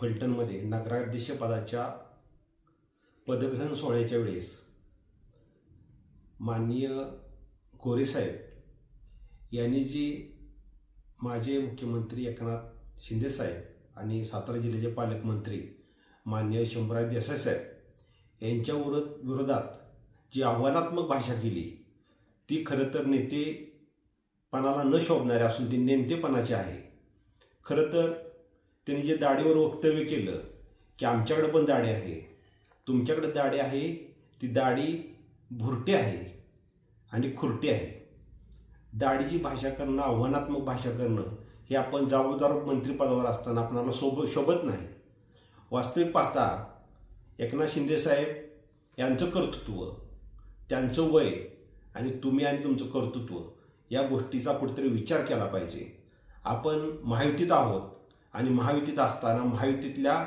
फलटणमध्ये नगराध्यक्षपदाच्या पदग्रहण सोहळ्याच्या वेळेस माननीय गोरेसाहेब यांनी जी माजी मुख्यमंत्री एकनाथ शिंदेसाहेब आणि सातारा जिल्ह्याचे पालकमंत्री माननीय शंभराज देसाई साहेब यांच्या विरोधात जी आव्हानात्मक भाषा केली ती खरं तर नेतेपणाला न शोभणारी असून ती नेमतेपणाची आहे. खरं तर त्यांनी जे दाढीवर वक्तव्य केलं की आमच्याकडे पण दाढी आहे तुमच्याकडे दाढी आहे ती दाढी भुरटी आहे आणि खुरटी आहे. दाढीची भाषा करणं आव्हानात्मक भाषा करणं हे आपण जबाबदार मंत्रिपदावर असताना आपणाला सोब शोभत नाही. वास्तविक पाहता एकनाथ शिंदेसाहेब यांचं कर्तृत्व त्यांचं वय आणि तुम्ही आणि तुमचं कर्तृत्व या गोष्टीचा कुठेतरी विचार केला पाहिजे. आपण माहितीत आहोत आणि महायुतीत असताना महायुतीतल्या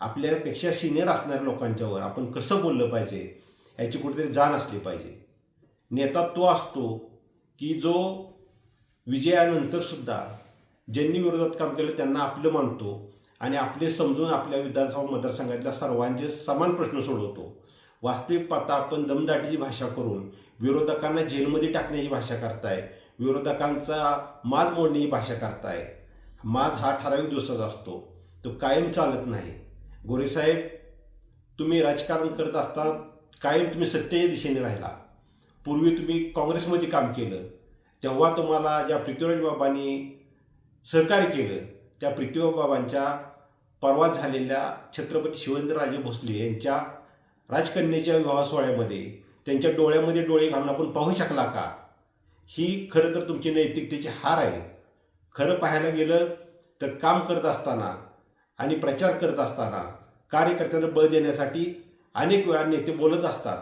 आपल्यापेक्षा सिनियर असणाऱ्या लोकांच्यावर आपण कसं बोललं पाहिजे याची कुठेतरी जाण असली पाहिजे. नेता तो असतो की जो विजयानंतरसुद्धा ज्यांनी विरोधात काम केलं त्यांना आपलं मानतो आणि आपले समजून आपल्या विधानसभा मतदारसंघातल्या सर्वांचे समान प्रश्न सोडवतो. वास्तविक पाहता आपण दमदाटीची भाषा करून विरोधकांना जेलमध्ये टाकण्याची भाषा करताय विरोधकांचा माल मोडण्याची भाषा करताय माज हा ठराविक दिवसाचा असतो. तो कायम चालत नाही. गोरेसाहेब तुम्ही राजकारण करत असताना कायम तुम्ही सत्तेच्या दिशेने राहिला. पूर्वी तुम्ही काँग्रेसमध्ये काम केलं. तेव्हा तुम्हाला ज्या पृथ्वीराज बाबांनी सहकार्य केलं त्या पृथ्वीराज बाबांच्या परवा झालेल्या छत्रपती शिवेंद्रराजे भोसले यांच्या राजकन्याच्या विवाह सोहळ्यामध्ये त्यांच्या डोळ्यामध्ये डोळे घालून आपण पाहू शकला का? ही खरं तर तुमची नैतिकतेची हार आहे. खरं पाहायला गेलं तर काम करत असताना आणि प्रचार करत असताना कार्यकर्त्यांना बळ देण्यासाठी अनेक वेळा नेते बोलत असतात.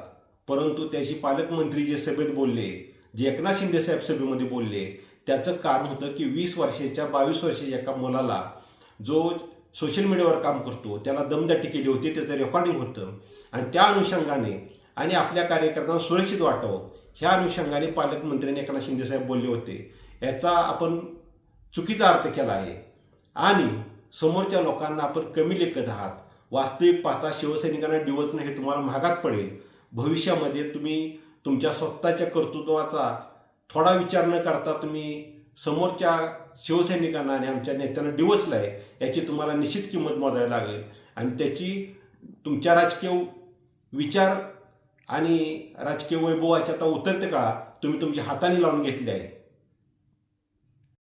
परंतु त्याशी पालकमंत्री जे सभेत बोलले जे एकनाथ शिंदे साहेब सभेमध्ये बोलले त्याचं कारण होतं की वीस वर्षाच्या बावीस वर्षाच्या एका मुलाला जो सोशल मीडियावर काम करतो त्याला दमदाटी केली होती त्याचं रेकॉर्डिंग होतं. आणि त्या अनुषंगाने आणि आपल्या कार्यकर्त्यांना सुरक्षित वाटावं ह्या अनुषंगाने पालकमंत्र्यांनी एकनाथ शिंदे साहेब बोलले होते. याचा आपण चुकीचा अर्थ केला आहे. आणि समोरच्या लोकांना आपण कमी लेखत आहात. वास्तविक पाहता शिवसैनिकांना डिवचणं हे तुम्हाला महागात पडेल. भविष्यामध्ये तुम्ही तुमच्या स्वतःच्या कर्तृत्वाचा थोडा विचार न करता तुम्ही समोरच्या शिवसैनिकांना आणि आमच्या नेत्यांना डिवचलाय याची तुम्हाला निश्चित किंमत मोजावी लागेल. आणि त्याची तुमच्या राजकीय विचार आणि राजकीय वैभवाच्या आता उतरते काळा तुम्ही तुमच्या हाताने लावून घेतले आहे.